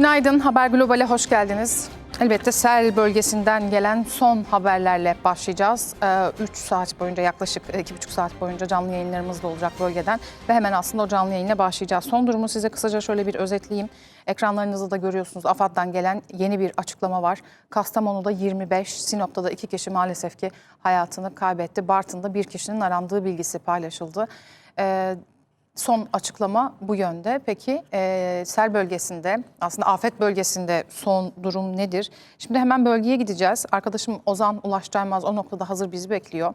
Günaydın, Haber Global'e hoş geldiniz. Elbette sel bölgesinden gelen son haberlerle başlayacağız. 3 saat boyunca yaklaşık 2,5 saat boyunca canlı yayınlarımız da olacak bölgeden ve hemen aslında o canlı yayına başlayacağız. Son durumu size kısaca şöyle bir özetleyeyim. Ekranlarınızda da görüyorsunuz AFAD'dan gelen yeni bir açıklama var. Kastamonu'da 25, Sinop'ta da 2 kişi maalesef ki hayatını kaybetti. Bartın'da bir kişinin arandığı bilgisi paylaşıldı. Son açıklama bu yönde. Peki e, sel bölgesinde aslında afet bölgesinde son durum nedir? Şimdi hemen bölgeye gideceğiz. Arkadaşım Ozan Ulaş Caymaz o noktada hazır bizi bekliyor.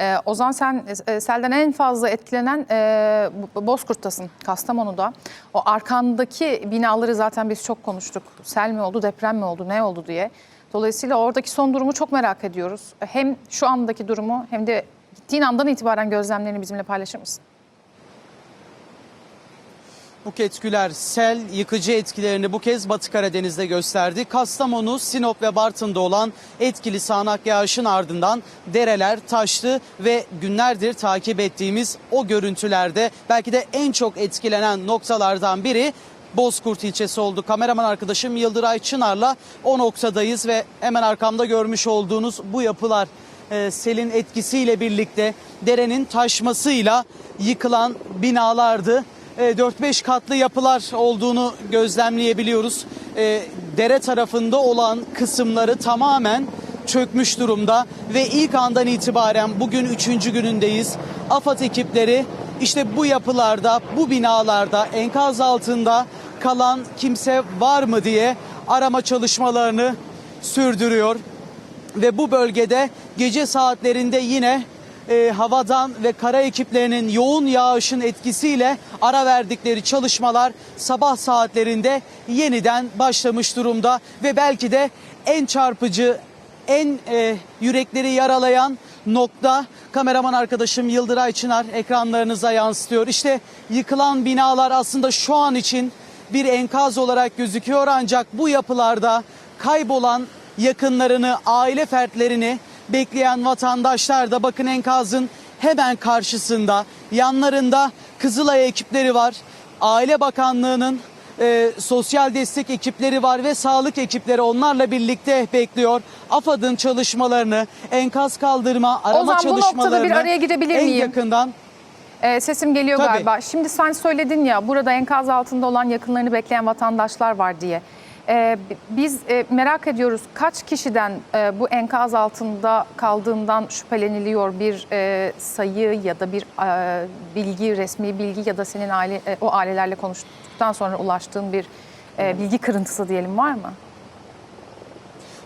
E, Ozan sen e, selden en fazla etkilenen e, Bozkurt'tasın Kastamonu'da. O arkandaki binaları zaten biz çok konuştuk. Sel mi oldu, deprem mi oldu, ne oldu diye. Dolayısıyla oradaki son durumu çok merak ediyoruz. Hem şu andaki durumu hem de gittiğin andan itibaren gözlemlerini bizimle paylaşır mısın? Buket Güler sel yıkıcı etkilerini bu kez Batı Karadeniz'de gösterdi. Kastamonu, Sinop ve Bartın'da olan etkili sağanak yağışın ardından dereler taştı ve günlerdir takip ettiğimiz o görüntülerde belki de en çok etkilenen noktalardan biri Bozkurt ilçesi oldu. Kameraman arkadaşım Yıldıray Çınar'la o noktadayız ve hemen arkamda görmüş olduğunuz bu yapılar e, selin etkisiyle birlikte derenin taşmasıyla yıkılan binalardı. E, 4-5 katlı yapılar olduğunu gözlemleyebiliyoruz. E, Dere tarafında olan kısımları tamamen çökmüş durumda ve ilk andan itibaren bugün 3. günündeyiz. AFAD ekipleri işte bu yapılarda, bu binalarda enkaz altında kalan kimse var mı diye arama çalışmalarını sürdürüyor ve bu bölgede gece saatlerinde yine e, havadan ve kara ekiplerinin yoğun yağışın etkisiyle ara verdikleri çalışmalar sabah saatlerinde yeniden başlamış durumda ve belki de en çarpıcı, en e, yürekleri yaralayan nokta kameraman arkadaşım Yıldıray Çınar ekranlarınıza yansıtıyor. İşte yıkılan binalar aslında şu an için bir enkaz olarak gözüküyor ancak bu yapılarda kaybolan yakınlarını, aile fertlerini bekleyen vatandaşlar da bakın enkazın hemen karşısında, yanlarında Kızılay ekipleri var. Aile Bakanlığı'nın e, sosyal destek ekipleri var ve sağlık ekipleri onlarla birlikte bekliyor. AFAD'ın çalışmalarını, enkaz kaldırma, arama Ozan, bu noktada çalışmalarını bir araya girebilir en miyim? yakından Ee, sesim geliyor Tabii. galiba. Şimdi sen söyledin ya burada enkaz altında olan yakınlarını bekleyen vatandaşlar var diye. Ee, biz e, merak ediyoruz kaç kişiden e, bu enkaz altında kaldığından şüpheleniliyor bir e, sayı ya da bir e, bilgi, resmi bilgi ya da senin aile e, o ailelerle konuştuktan sonra ulaştığın bir e, bilgi kırıntısı diyelim var mı?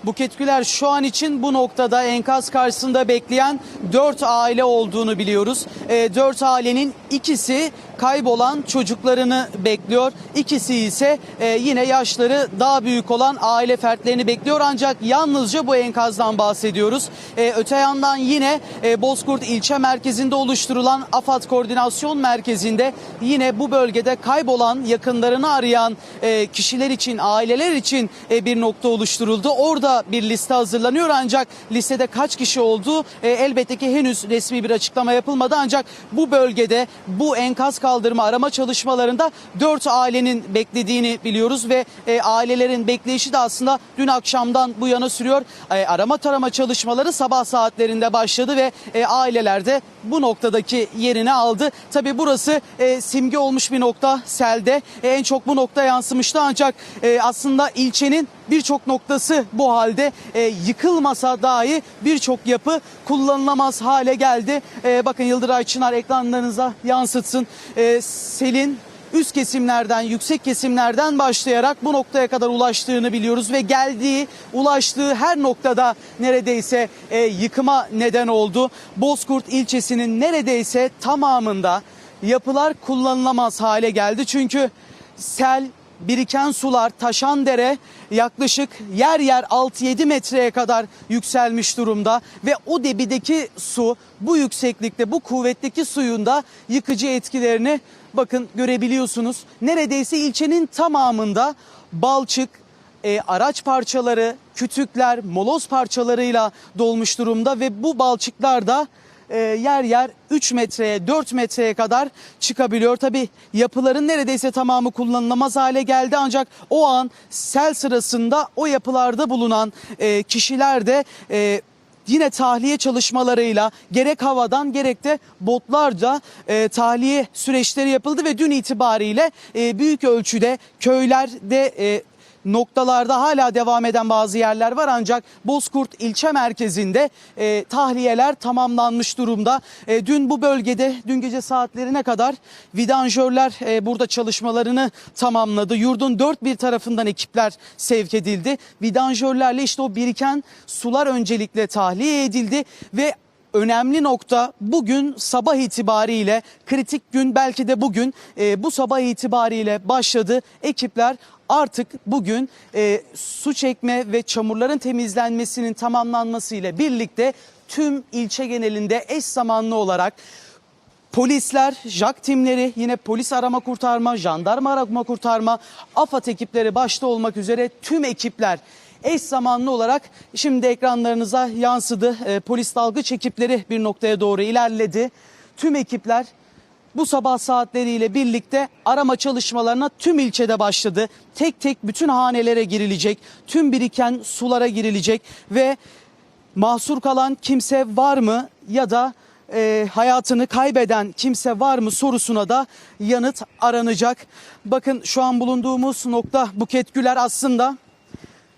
Buket Güler şu an için bu noktada enkaz karşısında bekleyen 4 aile olduğunu biliyoruz. 4 ailenin ikisi kaybolan çocuklarını bekliyor. İkisi ise e, yine yaşları daha büyük olan aile fertlerini bekliyor. Ancak yalnızca bu enkazdan bahsediyoruz. E, Öte yandan yine e, Bozkurt ilçe merkezinde oluşturulan AFAD Koordinasyon Merkezi'nde yine bu bölgede kaybolan yakınlarını arayan e, kişiler için, aileler için e, bir nokta oluşturuldu. Orada bir liste hazırlanıyor ancak listede kaç kişi olduğu e, elbette ki henüz resmi bir açıklama yapılmadı. Ancak bu bölgede bu enkaz kaldırma arama çalışmalarında 4 ailenin beklediğini biliyoruz ve e, ailelerin bekleyişi de aslında dün akşamdan bu yana sürüyor. E, arama tarama çalışmaları sabah saatlerinde başladı ve e, aileler de bu noktadaki yerini aldı. Tabi burası e, simge olmuş bir nokta selde. E, en çok bu nokta yansımıştı ancak e, aslında ilçenin birçok noktası bu halde E, yıkılmasa dahi birçok yapı kullanılamaz hale geldi. E, bakın Yıldıray Çınar ekranlarınıza yansıtsın. E, selin üst kesimlerden, yüksek kesimlerden başlayarak bu noktaya kadar ulaştığını biliyoruz ve geldiği, ulaştığı her noktada neredeyse e, yıkıma neden oldu. Bozkurt ilçesinin neredeyse tamamında yapılar kullanılamaz hale geldi. Çünkü sel biriken sular, taşan dere yaklaşık yer yer 6-7 metreye kadar yükselmiş durumda ve o debideki su bu yükseklikte, bu kuvvetteki suyun da yıkıcı etkilerini bakın görebiliyorsunuz. Neredeyse ilçenin tamamında balçık, e, araç parçaları, kütükler, moloz parçalarıyla dolmuş durumda ve bu balçıklar da e, yer yer 3 metreye 4 metreye kadar çıkabiliyor. Tabi yapıların neredeyse tamamı kullanılamaz hale geldi ancak o an sel sırasında o yapılarda bulunan e, kişiler de e, yine tahliye çalışmalarıyla gerek havadan gerek de botlarca e, tahliye süreçleri yapıldı ve dün itibariyle e, büyük ölçüde köylerde noktalarda hala devam eden bazı yerler var ancak Bozkurt ilçe merkezinde e, tahliyeler tamamlanmış durumda. E, dün bu bölgede dün gece saatlerine kadar vidanjörler e, burada çalışmalarını tamamladı. Yurdun dört bir tarafından ekipler sevk edildi. Vidanjörlerle işte o biriken sular öncelikle tahliye edildi ve önemli nokta bugün sabah itibariyle kritik gün belki de bugün e, bu sabah itibariyle başladı. Ekipler artık bugün e, su çekme ve çamurların temizlenmesinin tamamlanmasıyla birlikte tüm ilçe genelinde eş zamanlı olarak Polisler, JAK timleri, yine polis arama kurtarma, jandarma arama kurtarma, AFAD ekipleri başta olmak üzere tüm ekipler eş zamanlı olarak şimdi ekranlarınıza yansıdı. Ee, polis dalgıç ekipleri bir noktaya doğru ilerledi. Tüm ekipler bu sabah saatleriyle birlikte arama çalışmalarına tüm ilçede başladı. Tek tek bütün hanelere girilecek, tüm biriken sulara girilecek ve mahsur kalan kimse var mı ya da e, hayatını kaybeden kimse var mı sorusuna da yanıt aranacak. Bakın şu an bulunduğumuz nokta Buket Güler aslında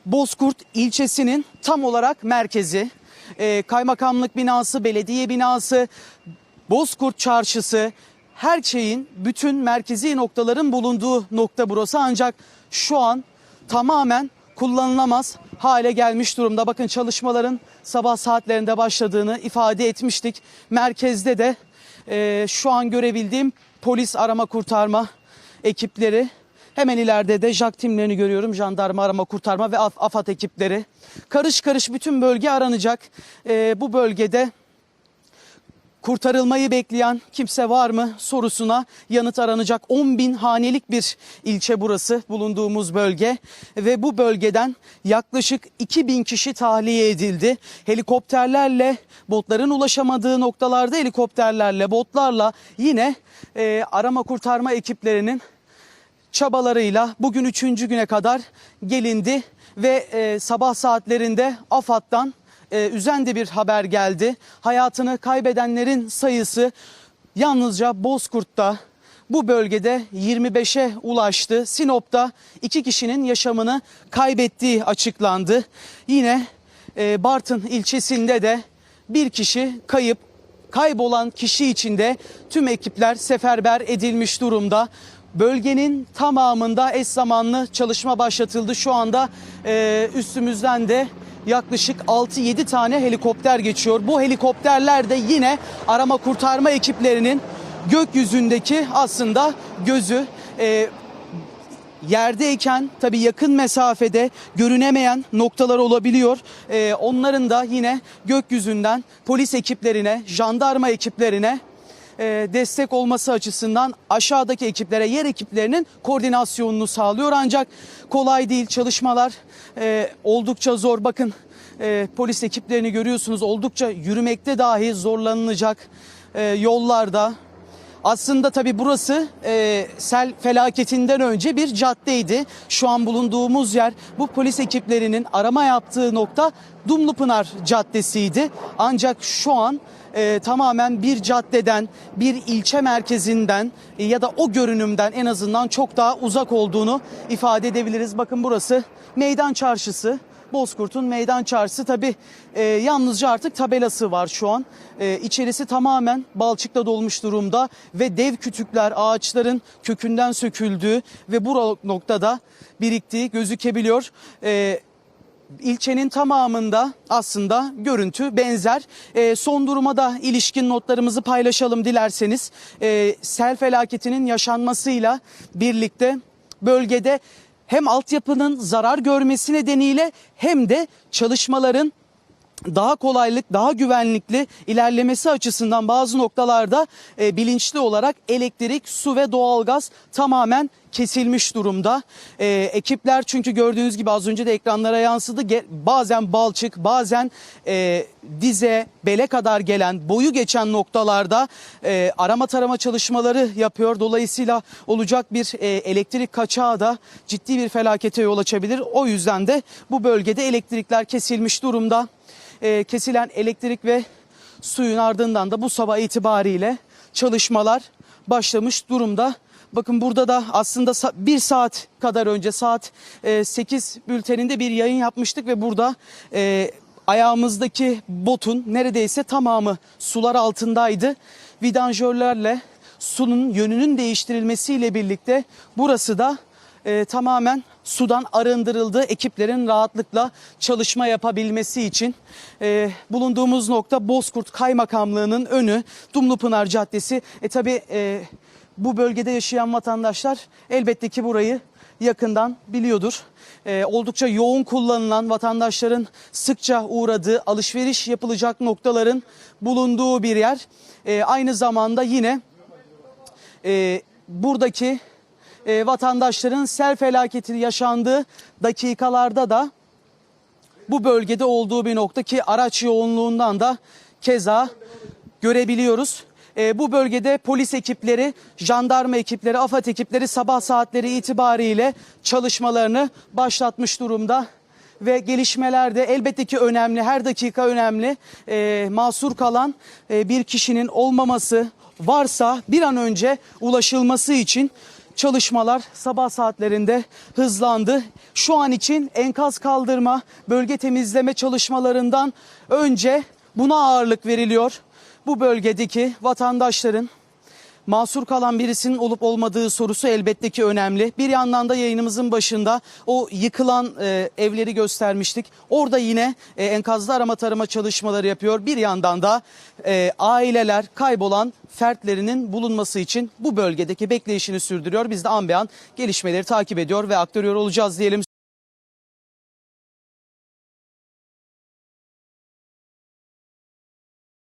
Bozkurt ilçesinin tam olarak merkezi. E, kaymakamlık binası, belediye binası, Bozkurt çarşısı her şeyin bütün merkezi noktaların bulunduğu nokta burası ancak şu an tamamen kullanılamaz hale gelmiş durumda. Bakın çalışmaların sabah saatlerinde başladığını ifade etmiştik. Merkezde de e, şu an görebildiğim polis arama kurtarma ekipleri. Hemen ileride de JAK timlerini görüyorum. Jandarma arama kurtarma ve Af- AFAD ekipleri. Karış karış bütün bölge aranacak. E, bu bölgede kurtarılmayı bekleyen kimse var mı sorusuna yanıt aranacak. 10 bin hanelik bir ilçe burası bulunduğumuz bölge ve bu bölgeden yaklaşık 2 bin kişi tahliye edildi. Helikopterlerle botların ulaşamadığı noktalarda helikopterlerle botlarla yine e, arama kurtarma ekiplerinin çabalarıyla bugün üçüncü güne kadar gelindi ve e, sabah saatlerinde AFAD'dan e, üzen bir haber geldi. Hayatını kaybedenlerin sayısı yalnızca Bozkurt'ta bu bölgede 25'e ulaştı. Sinop'ta iki kişinin yaşamını kaybettiği açıklandı. Yine e, Bartın ilçesinde de bir kişi kayıp kaybolan kişi için de tüm ekipler seferber edilmiş durumda. Bölgenin tamamında eş zamanlı çalışma başlatıldı. Şu anda e, üstümüzden de yaklaşık 6-7 tane helikopter geçiyor. Bu helikopterler de yine arama kurtarma ekiplerinin gökyüzündeki aslında gözü. E, yerdeyken tabii yakın mesafede görünemeyen noktalar olabiliyor. Ee, onların da yine gökyüzünden polis ekiplerine, jandarma ekiplerine e, destek olması açısından aşağıdaki ekiplere, yer ekiplerinin koordinasyonunu sağlıyor. Ancak kolay değil çalışmalar e, oldukça zor. Bakın e, polis ekiplerini görüyorsunuz oldukça yürümekte dahi zorlanılacak e, yollarda. Aslında tabii burası e, sel felaketinden önce bir caddeydi. Şu an bulunduğumuz yer bu polis ekiplerinin arama yaptığı nokta Dumlupınar Caddesi'ydi. Ancak şu an e, tamamen bir caddeden, bir ilçe merkezinden e, ya da o görünümden en azından çok daha uzak olduğunu ifade edebiliriz. Bakın burası Meydan Çarşısı. Bozkurt'un meydan çarşısı tabi e, yalnızca artık tabelası var şu an. E, içerisi tamamen balçıkla dolmuş durumda ve dev kütükler ağaçların kökünden söküldüğü ve bu noktada biriktiği gözükebiliyor. E, İlçenin tamamında aslında görüntü benzer. E, son duruma da ilişkin notlarımızı paylaşalım dilerseniz. E, sel felaketinin yaşanmasıyla birlikte bölgede hem altyapının zarar görmesi nedeniyle hem de çalışmaların daha kolaylık, daha güvenlikli ilerlemesi açısından bazı noktalarda e, bilinçli olarak elektrik, su ve doğalgaz tamamen kesilmiş durumda. E, ekipler çünkü gördüğünüz gibi az önce de ekranlara yansıdı. Ge- bazen balçık, bazen e, dize, bele kadar gelen, boyu geçen noktalarda e, arama tarama çalışmaları yapıyor. Dolayısıyla olacak bir e, elektrik kaçağı da ciddi bir felakete yol açabilir. O yüzden de bu bölgede elektrikler kesilmiş durumda e, kesilen elektrik ve suyun ardından da bu sabah itibariyle çalışmalar başlamış durumda. Bakın burada da aslında bir saat kadar önce saat e, 8 bülteninde bir yayın yapmıştık ve burada e, ayağımızdaki botun neredeyse tamamı sular altındaydı. Vidanjörlerle sunun yönünün değiştirilmesiyle birlikte burası da e, tamamen sudan arındırıldı. Ekiplerin rahatlıkla çalışma yapabilmesi için e, bulunduğumuz nokta Bozkurt Kaymakamlığı'nın önü Dumlupınar Caddesi. E tabi bu bölgede yaşayan vatandaşlar elbette ki burayı yakından biliyordur. E, oldukça yoğun kullanılan vatandaşların sıkça uğradığı alışveriş yapılacak noktaların bulunduğu bir yer. E, aynı zamanda yine e, buradaki e, vatandaşların sel felaketi yaşandığı dakikalarda da bu bölgede olduğu bir nokta ki araç yoğunluğundan da keza görebiliyoruz. E, bu bölgede polis ekipleri, jandarma ekipleri, AFAD ekipleri sabah saatleri itibariyle çalışmalarını başlatmış durumda. Ve gelişmeler de elbette ki önemli, her dakika önemli. E, masur kalan e, bir kişinin olmaması varsa bir an önce ulaşılması için çalışmalar sabah saatlerinde hızlandı. Şu an için enkaz kaldırma, bölge temizleme çalışmalarından önce buna ağırlık veriliyor. Bu bölgedeki vatandaşların Mahsur kalan birisinin olup olmadığı sorusu elbette ki önemli. Bir yandan da yayınımızın başında o yıkılan e, evleri göstermiştik. Orada yine e, enkazda arama tarama çalışmaları yapıyor. Bir yandan da e, aileler kaybolan fertlerinin bulunması için bu bölgedeki bekleyişini sürdürüyor. Biz de an be an gelişmeleri takip ediyor ve aktarıyor olacağız diyelim.